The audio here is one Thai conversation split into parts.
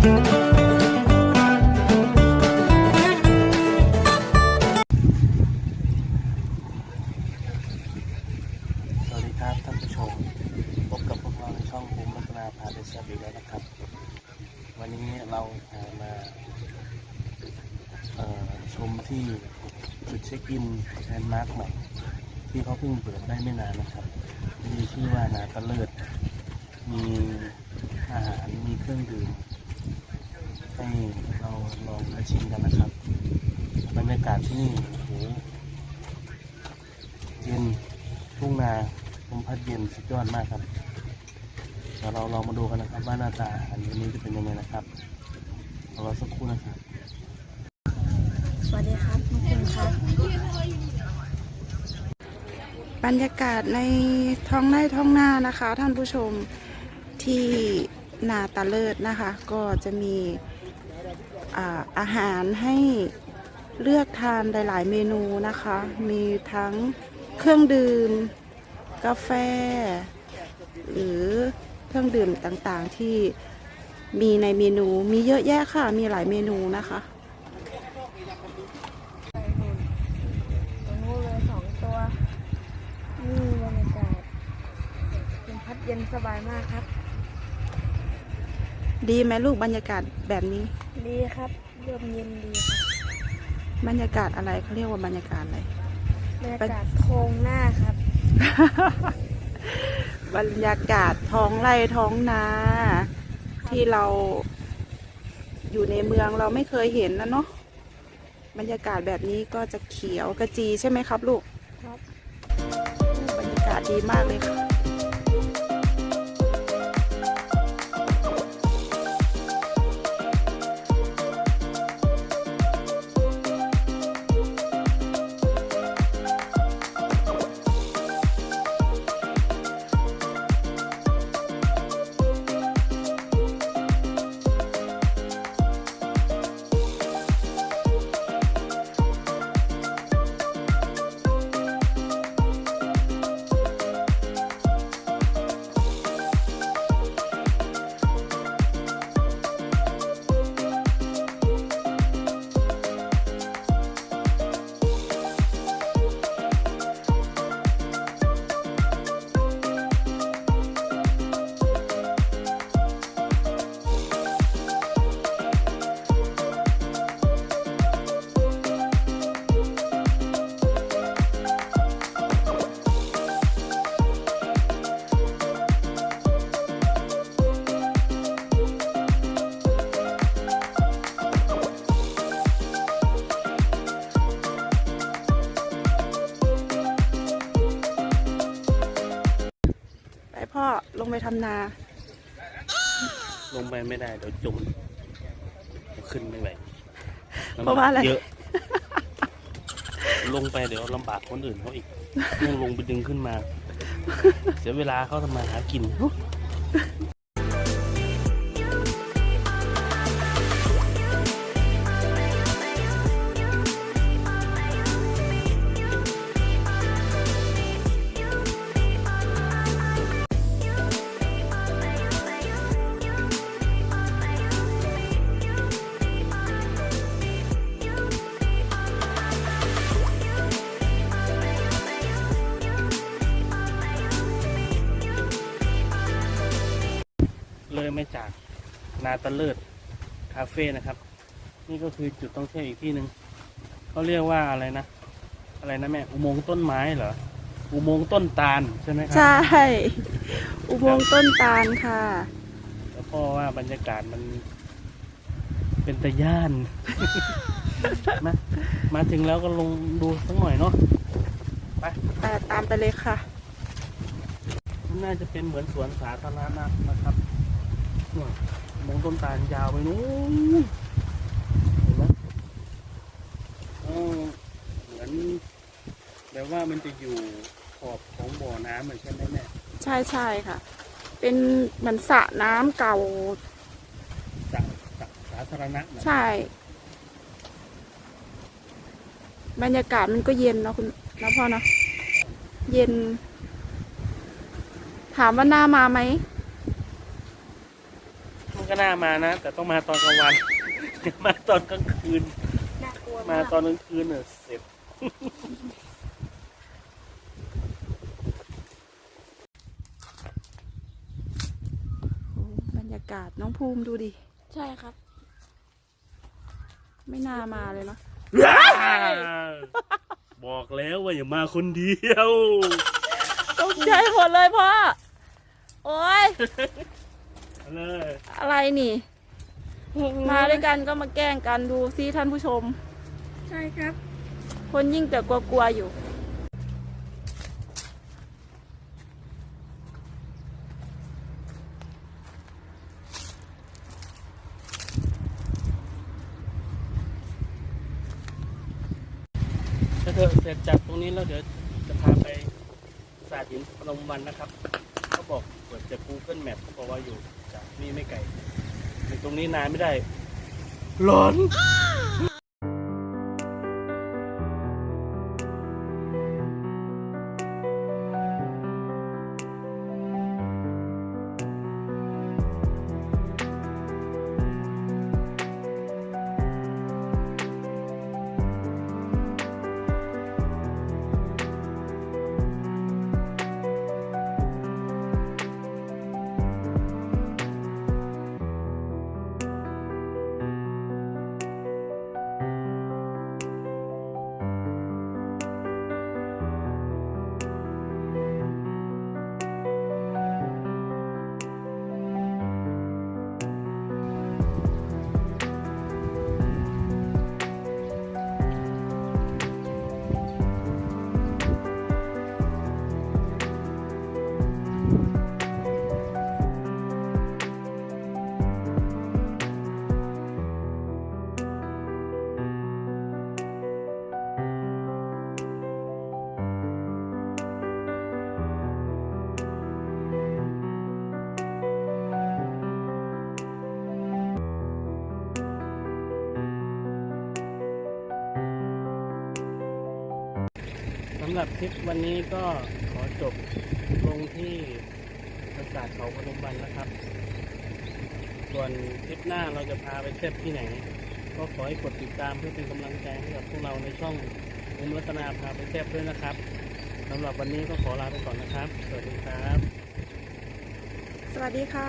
สวัสดีครับท่านผู้ชม พบกับพวกเราในช่องภูมิรัตนาพาเดชบีแล้วนะครับ วันนี้เราพามาเอ่อชมที่จุดเช็คอินแลนด์มาร์คใหม่ ที่เขาเพิ่งเปิดได้ไม่นานนะครับ มีชื่อว่านาตะเลิดมีอาหาร มีเครื่องดื่ม ให้เราลองมาชิมกันนะครับบรรยากาศที่นี่โอ้โหเย็นทุ่งนาลมพัดเย็นสุดยอดมากครับเดี๋ยวเราลองมาดูกันนะครับ ว่าหน้าตาอาหารวันนี้จะเป็นยังไงนะครับเรารอสักครู่นะครับ สวัสดีครับขอบคุณครับ บรรยากาศในท้องไร่ท้องนานะคะ ท่านผู้ชมที่นาตะเลิศนะคะ ก็จะมี อ่าอาหารให้เลือกทานหลาย ๆ เมนูนะคะ มีทั้งเครื่องดื่ม กาแฟ หรือเครื่องดื่มต่างๆที่มีในเมนูมีเยอะแยะค่ะ มีหลายเมนูนะคะตรงนู้นเลยสองตัวนี่บรรยากาศลมพัดเย็นสบายมากครับ ดีไหมลูกบรรยากาศแบบนี้ ดีครับเริ่มเย็นดีครับบรรยากาศอะไรเขาเรียกว่าบรรยากาศอะไร บรรยากาศโทงหน้าครับ บรรยากาศท้องไร่ท้องนา ที่เราอยู่ในเมืองเราไม่เคยเห็นนะเนาะบรรยากาศแบบนี้ก็จะเขียวกระจีใช่ไหมครับลูก ครับ บรรยากาศดีมากเลยค่ะ พ่อลงไปทำนา ลงไปไม่ได้เดี๋ยวจมเดี๋ยวขึ้นไม่ไหวเพราะว่าอะไรเยอะ ลงไปเดี๋ยวลำบากคนอื่นเขาอีกยังลงไปดึงขึ้นมา เสียเวลาเขาทำมาหากิน เลยไม่จากนาตะเลิดคาเฟ่นะครับ นี่ก็คือจุดท่องเที่ยวอีกที่หนึ่งเขาเรียกว่าอะไรนะ อะไรนะแม่อุโมงค์ต้นไม้เหรออุโมงค์ต้นตาลใช่ไหมครัใช่ อุโมงค์ต้นตาลค่ะ แล้วก็ว่าบรรยากาศมัน เป็นตะย่าน มามาถึงแล้วก็ลงดูสักหน่อยเนาะแต่ตามไปเลยค่ะ น่าจะเป็นเหมือนสวนสาธารณะนะครับ นู่นอุโมงค์ต้นตาลยาวไปนู้นเห็นไหมเออเหมือนแบบว่ามันจะอยู่ขอบของบ่อน้ำเหมือนใช่ไหมแม่ใช่ใช่ค่ะ เป็นเหมือนสระน้ำเก่าสาสาสาธารณะนะใช่ บรรยากาศมันก็เย็นเนาะคุณนะพ่อเนาะเย็น ถามว่าหน้ามาไหมมัน ก็น่ามานะ แต่ต้องมาตอนกลางวันอย่ามาตอนกลางคืน น่ากลัวมามากตอนกลางคืนเนี่ยเสร็จ โอ้บรรยากาศน้องภูมิดูดิ ใช่ครับ ไม่น่ามาเลยเนาะบอกแล้วว่าอย่ามาคนเดียว ตกใจหมดเลยพ่อ โอ้ย เอาเลยอะไรนี่ มาด้วยกันก็มาแกล้งกันดูซิท่านผู้ชม ใช่ครับ คนยิ่งแต่กลัวๆอยู่ ถ้าเธอเสร็จจากตรงนี้แล้วเดี๋ยวจะพาไปสาดหินพนมวันนะครับ เขาบอกเปิดจาก Google Map เขาบอกว่าอยู่จากนี่ไม่ไกลในตรงนี้นานไม่ได้หลอนำหรับคลิปวันนี้ก็ขอจบลงที่ปราสาทเขาพนมวันนะครับ ส่วนคลิปหน้าเราจะพาไปเที่ยวที่ไหน ก็ขอให้กดติดตามเพื่อเป็นกำลังใจให้กับพวกเราในช่องอุ้มรัตนาพาไปเที่ยวด้วยนะครับสำหรับวันนี้ก็ขอลาไปก่อนนะครับ สวัสดีครับ สวัสดีค่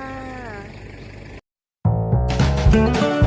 ะ